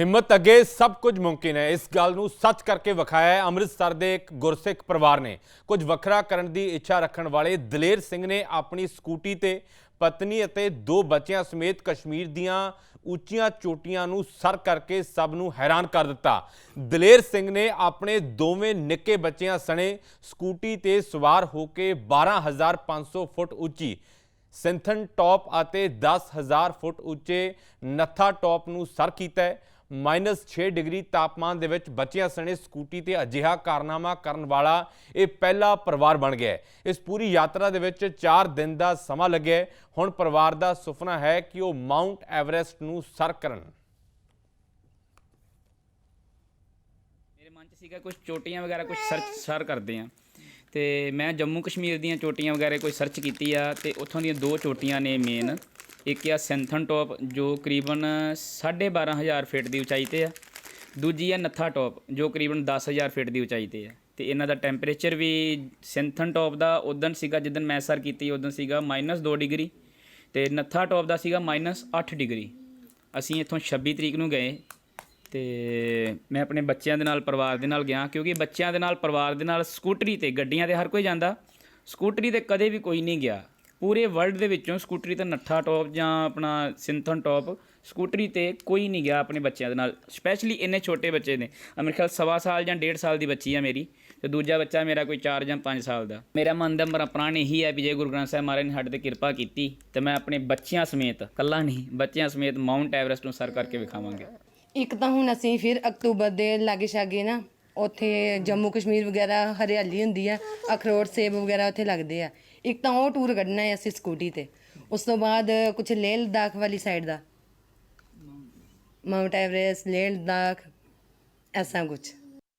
ਹਿੰਮਤ ਅੱਗੇ ਸਭ ਕੁਝ ਮੁਮਕਿਨ ਹੈ। ਇਸ ਗੱਲ ਨੂੰ ਸੱਚ ਕਰਕੇ ਵਿਖਾਇਆ ਹੈ। ਅੰਮ੍ਰਿਤਸਰ ਦੇ ਇੱਕ ਗੁਰਸਿੱਖ ਪਰਿਵਾਰ ਨੇ ਕੁਝ ਵੱਖਰਾ ਕਰਨ ਦੀ ਇੱਛਾ ਰੱਖਣ ਵਾਲੇ ਦਲੇਰ ਸਿੰਘ ਨੇ ਆਪਣੀ ਸਕੂਟੀ ਤੇ ਪਤਨੀ ਅਤੇ ਦੋ ਬੱਚਿਆਂ ਸਮੇਤ ਕਸ਼ਮੀਰ ਦੀਆਂ ਉੱਚੀਆਂ ਚੋਟੀਆਂ ਨੂੰ ਸਰ ਕਰਕੇ ਸਭ ਨੂੰ ਹੈਰਾਨ ਕਰ ਦਿੱਤਾ। ਦਲੇਰ ਸਿੰਘ ਨੇ ਆਪਣੇ ਦੋਵੇਂ ਨਿੱਕੇ ਬੱਚਿਆਂ ਸਣੇ ਸਕੂਟੀ ਤੇ ਸਵਾਰ ਹੋ ਕੇ 12500 ਫੁੱਟ ਉੱਚੀ ਸਿੰਥਨ ਟੌਪ ਅਤੇ 10000 ਫੁੱਟ ਉੱਚੇ ਨੱਥਾ ਟੌਪ ਨੂੰ ਸਰ ਕੀਤਾ ਹੈ। -6 ਡਿਗਰੀ ਤਾਪਮਾਨ ਦੇ ਵਿੱਚ ਬੱਚਿਆਂ ਸਣੇ ਸਕੂਟੀ ਤੇ ਅਜਿਹਾ ਕਾਰਨਾਮਾ ਕਰਨ ਵਾਲਾ ਇਹ ਪਹਿਲਾ ਪਰਿਵਾਰ ਬਣ ਗਿਆ ਇਸ ਪੂਰੀ ਯਾਤਰਾ ਦੇ ਵਿੱਚ 4 ਦਿਨ ਦਾ ਸਮਾਂ ਲੱਗਿਆ ਹੁਣ ਪਰਿਵਾਰ ਦਾ ਸੁਪਨਾ ਹੈ ਕਿ ਉਹ ਮਾਊਂਟ ਐਵਰੈਸਟ ਨੂੰ ਸਰ ਕਰਨ। ਮੇਰੇ ਮਨ 'ਚ ਸੀਗਾ ਕੁਝ ਚੋਟੀਆਂ ਵਗੈਰਾ ਕੁਝ ਸਰਚ ਸਰ ਕਰਦੇ ਆ। ਤੇ ਮੈਂ ਜੰਮੂ ਕਸ਼ਮੀਰ ਦੀਆਂ ਚੋਟੀਆਂ ਵਗੈਰਾ ਕੋਈ ਸਰਚ ਕੀਤੀ ਆ ਤੇ ਉੱਥੋਂ ਦੀਆਂ ਦੋ ਚੋਟੀਆਂ ਨੇ ਮੇਨ ਇੱਕ ਆ ਸੈਂਥਨ ਟੌਪ, ਜੋ ਕਰੀਬਨ 12500 ਫੀਟ ਦੀ ਉਚਾਈ ਤੇ ਆ। ਦੂਜੀ ਆ ਨੱਥਾ ਟੌਪ, ਜੋ ਕਰੀਬਨ 10000 ਫੀਟ ਦੀ ਉਚਾਈ ਤੇ ਆ। ਤੇ ਇਹਨਾਂ ਦਾ ਟੈਂਪਰੇਚਰ ਵੀ ਸੈਂਥਨ ਟੌਪ ਦਾ ਉਦੋਂ ਸੀਗਾ ਜਿੱਦਨ ਮੈਂ ਸਰ ਕੀਤੀ ਉਦੋਂ ਸੀਗਾ -2 ਡਿਗਰੀ। ਤੇ ਨੱਥਾ ਟੌਪ ਦਾ ਸੀਗਾ -8 ਡਿਗਰੀ। ਅਸੀਂ ਇੱਥੋਂ 26 ਤਰੀਕ ਨੂੰ ਗਏ। ਤੇ ਮੈਂ ਆਪਣੇ ਬੱਚਿਆਂ ਦੇ ਨਾਲ, ਪਰਿਵਾਰ ਦੇ ਨਾਲ ਗਿਆ, ਕਿਉਂਕਿ ਬੱਚਿਆਂ ਦੇ ਨਾਲ, ਪਰਿਵਾਰ ਦੇ ਨਾਲ ਸਕੂਟਰੀ ਤੇ, ਗੱਡੀਆਂ ਤੇ ਹਰ ਕੋਈ ਜਾਂਦਾ। ਸਕੂਟਰੀ ਤੇ ਕਦੇ ਵੀ ਕੋਈ ਨਹੀਂ ਗਿਆ। ਪੂਰੇ ਵਰਲਡ ਦੇ ਵਿੱਚੋਂ ਸਕੂਟਰੀ ਤੇ ਨੱਠਾ ਟੌਪ ਜਾਂ ਆਪਣਾ ਸਿੰਥਨ ਟੌਪ ਸਕੂਟਰੀ ਤੇ ਕੋਈ ਨਹੀਂ ਗਿਆ ਆਪਣੇ ਬੱਚਿਆਂ ਦੇ ਨਾਲ ਸਪੈਸ਼ਲੀ ਇੰਨੇ ਛੋਟੇ ਬੱਚੇ ਨੇ। ਮੇਰੇ ਖਿਆਲ ਸਵਾ ਸਾਲ ਜਾਂ ਡੇਢ ਸਾਲ ਦੀ ਬੱਚੀ ਆ ਮੇਰੀ ਤੇ ਦੂਜਾ ਬੱਚਾ ਮੇਰਾ ਕੋਈ 4 ਜਾਂ 5 ਸਾਲ ਦਾ। ਮੇਰਾ ਮਨ ਦਾ ਮੇਰਾ ਪ੍ਰਾਣ ਇਹੀ ਹੈ ਵੀ ਜੇ ਗੁਰੂ ਗ੍ਰੰਥ ਸਾਹਿਬ ਮਹਾਰਾਜ ਨੇ ਸਾਡੇ ਤੇ ਕਿਰਪਾ ਕੀਤੀ ਤੇ ਮੈਂ ਆਪਣੇ ਬੱਚਿਆਂ ਸਮੇਤ ਕੱਲਾ ਨਹੀਂ, ਬੱਚਿਆਂ ਸਮੇਤ ਮਾਊਂਟ ਐਵਰੈਸਟ ਨੂੰ ਸਰ ਕਰਕੇ ਵਿਖਾਵਾਂਗੇ। ਇੱਕ ਤਾਂ ਹੁਣ ਅਸੀਂ ਫਿਰ ਅਕਤੂਬਰ ਦੇ ਲਾਗੇ ਛਾਗੇ ਨਾ ਉੱਥੇ ਜੰਮੂ ਕਸ਼ਮੀਰ ਵਗੈਰਾ ਹਰਿਆਲੀ ਹੁੰਦੀ ਆ, ਅਖਰੋਟ ਸੇਬ ਵਗੈਰਾ ਉੱਥੇ ਲੱਗਦੇ ਆ। ਇੱਕ ਤਾਂ ਉਹ ਟੂਰ ਕੱਢਣਾ ਹੈ ਅਸੀਂ ਸਕੂਟੀ ਤੇ। ਉਸ ਤੋਂ ਬਾਅਦ ਕੁਝ ਲੇਹ ਲਦਾਖ ਵਾਲੀ ਸਾਈਡ ਦਾ। ਮਾਊਂਟ ਐਵਰੈਸਟ ਲੇਹ ਲਦਾਖ, ਐਸਾ ਕੁਝ